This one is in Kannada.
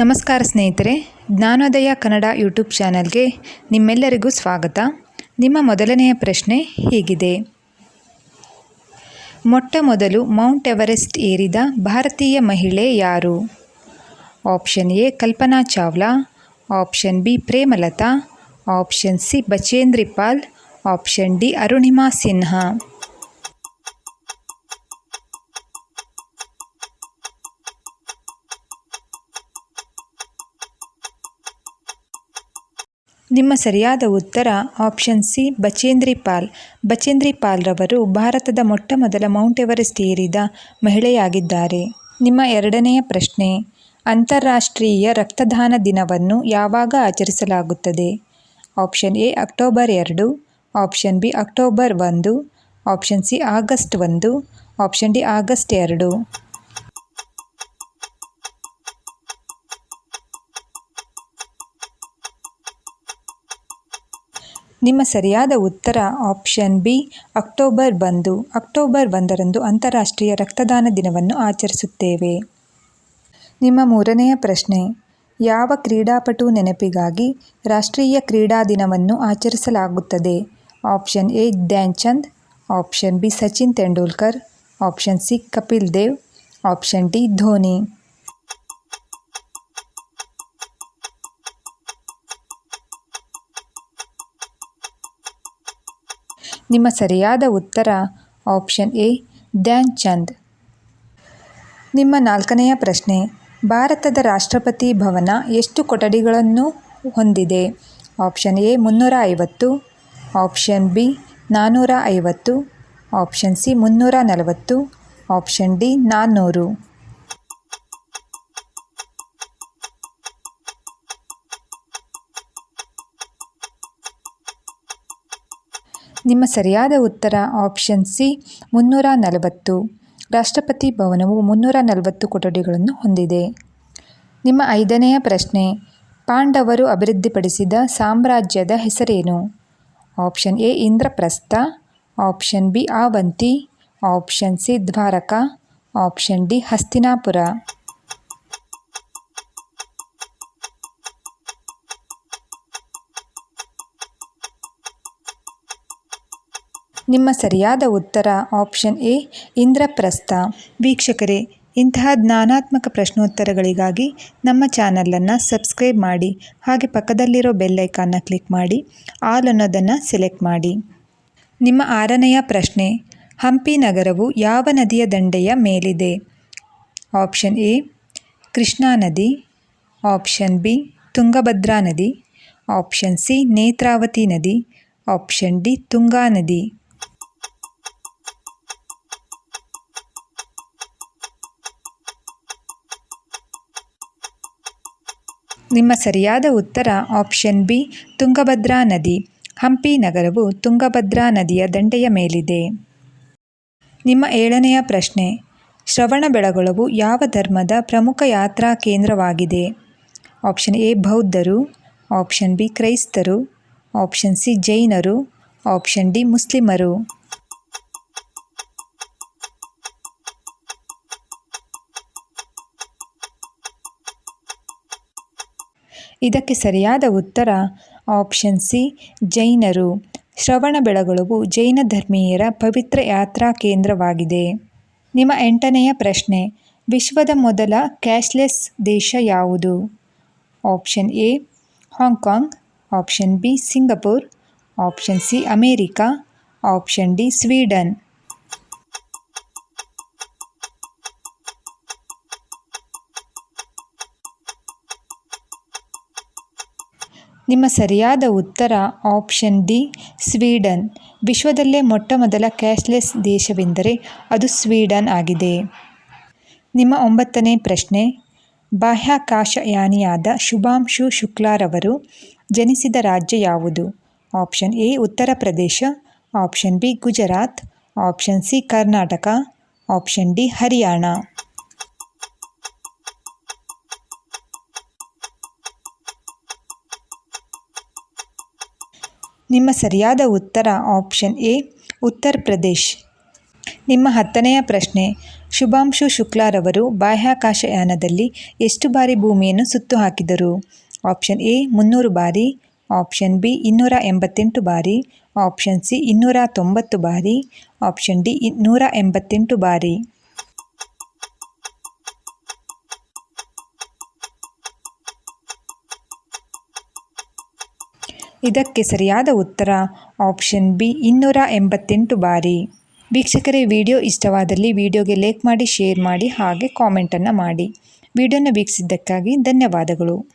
ನಮಸ್ಕಾರ ಸ್ನೇಹಿತರೆ, ಜ್ಞಾನೋದಯ ಕನ್ನಡ ಯೂಟ್ಯೂಬ್ ಚಾನಲ್ಗೆ ನಿಮ್ಮೆಲ್ಲರಿಗೂ ಸ್ವಾಗತ. ನಿಮ್ಮ ಮೊದಲನೆಯ ಪ್ರಶ್ನೆ ಹೀಗಿದೆ. ಮೊಟ್ಟ ಮೊದಲು ಮೌಂಟ್ ಎವರೆಸ್ಟ್ ಏರಿದ ಭಾರತೀಯ ಮಹಿಳೆ ಯಾರು? Option A, Kalpana Chawla. Option B, Premlata. Option C, Bachendri Pal. Option D, Arunima Sinha. ನಿಮ್ಮ ಸರಿಯಾದ ಉತ್ತರ ಆಪ್ಷನ್ ಸಿ, ಬಚೇಂದ್ರಿ ಪಾಲ್. ಬಚೇಂದ್ರಿ ಪಾಲ್ರವರು ಭಾರತದ ಮೊಟ್ಟ ಮೊದಲ ಮೌಂಟ್ ಎವರೆಸ್ಟ್ ಏರಿದ ಮಹಿಳೆಯಾಗಿದ್ದಾರೆ. ನಿಮ್ಮ ಎರಡನೆಯ ಪ್ರಶ್ನೆ, ಅಂತಾರಾಷ್ಟ್ರೀಯ ರಕ್ತದಾನ ದಿನವನ್ನು ಯಾವಾಗ ಆಚರಿಸಲಾಗುತ್ತದೆ? ಆಪ್ಷನ್ ಎ, ಅಕ್ಟೋಬರ್ ಎರಡು. ಆಪ್ಷನ್ ಬಿ, ಅಕ್ಟೋಬರ್ ಒಂದು. ಆಪ್ಷನ್ ಸಿ, ಆಗಸ್ಟ್ ಒಂದು. ಆಪ್ಷನ್ ಡಿ, ಆಗಸ್ಟ್ ಎರಡು. ನಿಮ್ಮ ಸರಿಯಾದ ಉತ್ತರ ಆಪ್ಷನ್ ಬಿ, ಅಕ್ಟೋಬರ್ ಒಂದು ಅಕ್ಟೋಬರ್ ಒಂದರಂದು ಅಂತಾರಾಷ್ಟ್ರೀಯ ರಕ್ತದಾನ ದಿನವನ್ನು ಆಚರಿಸುತ್ತೇವೆ. ನಿಮ್ಮ ಮೂರನೆಯ ಪ್ರಶ್ನೆ, ಯಾವ ಕ್ರೀಡಾಪಟು ನೆನಪಿಗಾಗಿ ರಾಷ್ಟ್ರೀಯ ಕ್ರೀಡಾ ದಿನವನ್ನು ಆಚರಿಸಲಾಗುತ್ತದೆ? Option A Dhyan Chand option B, Sachin Tendulkar, option C, Kapil Dev, option D, Dhoni. ನಿಮ್ಮ ಸರಿಯಾದ ಉತ್ತರ ಆಪ್ಷನ್ ಎ, ಧ್ಯಾನ್ ಚಂದ್. ನಿಮ್ಮ ನಾಲ್ಕನೆಯ ಪ್ರಶ್ನೆ, ಭಾರತದ ರಾಷ್ಟ್ರಪತಿ ಭವನ ಎಷ್ಟು ಕೊಠಡಿಗಳನ್ನು ಹೊಂದಿದೆ? ಆಪ್ಷನ್ ಎ, ಮುನ್ನೂರ ಐವತ್ತು. ಆಪ್ಷನ್ ಬಿ ನಾನ್ನೂರ ಐವತ್ತು. ಆಪ್ಷನ್ ಸಿ, ಮುನ್ನೂರ ನಲವತ್ತು. ಆಪ್ಷನ್ ಡಿ ನಾನ್ನೂರು ನಿಮ್ಮ ಸರಿಯಾದ ಉತ್ತರ ಆಪ್ಷನ್ ಸಿ ಮುನ್ನೂರ ನಲವತ್ತು ರಾಷ್ಟ್ರಪತಿ ಭವನವು ಮುನ್ನೂರ ನಲವತ್ತು ಕೊಠಡಿಗಳನ್ನು ಹೊಂದಿದೆ. ನಿಮ್ಮ ಐದನೆಯ ಪ್ರಶ್ನೆ, ಪಾಂಡವರು ಅಭಿವೃದ್ಧಿಪಡಿಸಿದ ಸಾಮ್ರಾಜ್ಯದ ಹೆಸರೇನು? Option A Indraprastha. Option B Avanti. Option C Dwarka. Option D Hastinapur. ನಿಮ್ಮ ಸರಿಯಾದ ಉತ್ತರ ಆಪ್ಷನ್ ಎ, ಇಂದ್ರಪ್ರಸ್ಥ. ವೀಕ್ಷಕರೇ, ಇಂತಹ ಜ್ಞಾನಾತ್ಮಕ ಪ್ರಶ್ನೋತ್ತರಗಳಿಗಾಗಿ ನಮ್ಮ ಚಾನಲನ್ನು ಸಬ್ಸ್ಕ್ರೈಬ್ ಮಾಡಿ, ಹಾಗೆ ಪಕ್ಕದಲ್ಲಿರೋ ಬೆಲ್ಲೈಕಾನ್ನ ಕ್ಲಿಕ್ ಮಾಡಿ, ಆಲ್ ಅನ್ನೋದನ್ನು ಸೆಲೆಕ್ಟ್ ಮಾಡಿ. ನಿಮ್ಮ ಆರನೆಯ ಪ್ರಶ್ನೆ, ಹಂಪಿ ನಗರವು ಯಾವ ನದಿಯ ದಂಡೆಯ ಮೇಲಿದೆ? ಆಪ್ಷನ್ ಎ, ಕೃಷ್ಣಾ ನದಿ. ಆಪ್ಷನ್ ಬಿ, ತುಂಗಭದ್ರಾ ನದಿ. ಆಪ್ಷನ್ ಸಿ, ನೇತ್ರಾವತಿ ನದಿ. ಆಪ್ಷನ್ ಡಿ, ತುಂಗಾ ನದಿ. ನಿಮ್ಮ ಸರಿಯಾದ ಉತ್ತರ ಆಪ್ಷನ್ ಬಿ, ತುಂಗಭದ್ರಾ ನದಿ. ಹಂಪಿ ನಗರವು ತುಂಗಭದ್ರಾ ನದಿಯ ದಂಡೆಯ ಮೇಲಿದೆ. ನಿಮ್ಮ ಏಳನೆಯ ಪ್ರಶ್ನೆ. ಶ್ರವಣಬೆಳಗೊಳವು ಯಾವ ಧರ್ಮದ ಪ್ರಮುಖ ಯಾತ್ರಾ ಕೇಂದ್ರವಾಗಿದೆ? ಆಪ್ಷನ್ ಎ, ಬೌದ್ಧರು. ಆಪ್ಷನ್ ಬಿ, ಕ್ರೈಸ್ತರು. ಆಪ್ಷನ್ ಸಿ, ಜೈನರು. ಆಪ್ಷನ್ ಡಿ, ಮುಸ್ಲಿಮರು. ಇದಕ್ಕೆ ಸರಿಯಾದ ಉತ್ತರ ಆಪ್ಷನ್ ಸಿ, ಜೈನರು. ಶ್ರವಣಬೆಳಗೊಳವು ಜೈನ ಧರ್ಮೀಯರ ಪವಿತ್ರ ಯಾತ್ರಾ ಕೇಂದ್ರವಾಗಿದೆ. ನಿಮ್ಮ ಎಂಟನೆಯ ಪ್ರಶ್ನೆ, ವಿಶ್ವದ ಮೊದಲ ಕ್ಯಾಶ್ಲೆಸ್ ದೇಶ ಯಾವುದು? Option A, Hong Kong. Option B, Singapore. Option C, America. Option D, Sweden. ನಿಮ್ಮ ಸರಿಯಾದ ಉತ್ತರ ಆಪ್ಷನ್ ಡಿ, ಸ್ವೀಡನ್. ವಿಶ್ವದಲ್ಲೇ ಮೊಟ್ಟ ಮೊದಲ ಕ್ಯಾಶ್ಲೆಸ್ ದೇಶವೆಂದರೆ ಅದು ಸ್ವೀಡನ್ ಆಗಿದೆ. ನಿಮ್ಮ ಒಂಬತ್ತನೇ ಪ್ರಶ್ನೆ. ಬಾಹ್ಯಾಕಾಶಯಾನಿಯಾದ ಶುಭಾಂಶು ಶುಕ್ಲಾರವರು ಜನಿಸಿದ ರಾಜ್ಯ ಯಾವುದು? Option A, Uttar Pradesh. Option B, Gujarat. Option C, Karnataka. Option D, Haryana. ನಿಮ್ಮ ಸರಿಯಾದ ಉತ್ತರ ಆಪ್ಷನ್ ಎ, ಉತ್ತರ ಪ್ರದೇಶ್. ನಿಮ್ಮ ಹತ್ತನೆಯ ಪ್ರಶ್ನೆ, ಶುಭಾಂಶು ಶುಕ್ಲಾರವರು ಬಾಹ್ಯಾಕಾಶಯಾನದಲ್ಲಿ ಎಷ್ಟು ಬಾರಿ ಭೂಮಿಯನ್ನು ಸುತ್ತು ಹಾಕಿದರು? ಆಪ್ಷನ್ ಎ, ಮುನ್ನೂರು ಬಾರಿ ಆಪ್ಷನ್ ಬಿ, ಇನ್ನೂರ ಎಂಬತ್ತೆಂಟು ಬಾರಿ ಆಪ್ಷನ್ ಸಿ, ಇನ್ನೂರ ತೊಂಬತ್ತು ಬಾರಿ ಆಪ್ಷನ್ ಡಿ ನೂರ ಎಂಬತ್ತೆಂಟು ಬಾರಿ. ಇದಕ್ಕೆ ಸರಿಯಾದ ಉತ್ತರ ಆಪ್ಷನ್ ಬಿ ಇನ್ನೂರ ಎಂಬತ್ತೆಂಟು ಬಾರಿ. ವೀಕ್ಷಕರೇ, ವಿಡಿಯೋ ಇಷ್ಟವಾದಲ್ಲಿ ವಿಡಿಯೋಗೆ ಲೈಕ್ ಮಾಡಿ, ಶೇರ್ ಮಾಡಿ ಹಾಗೆ ಕಾಮೆಂಟನ್ನು ಮಾಡಿ. ವಿಡಿಯೋನ ವೀಕ್ಷಿಸಿದ್ದಕ್ಕಾಗಿ ಧನ್ಯವಾದಗಳು.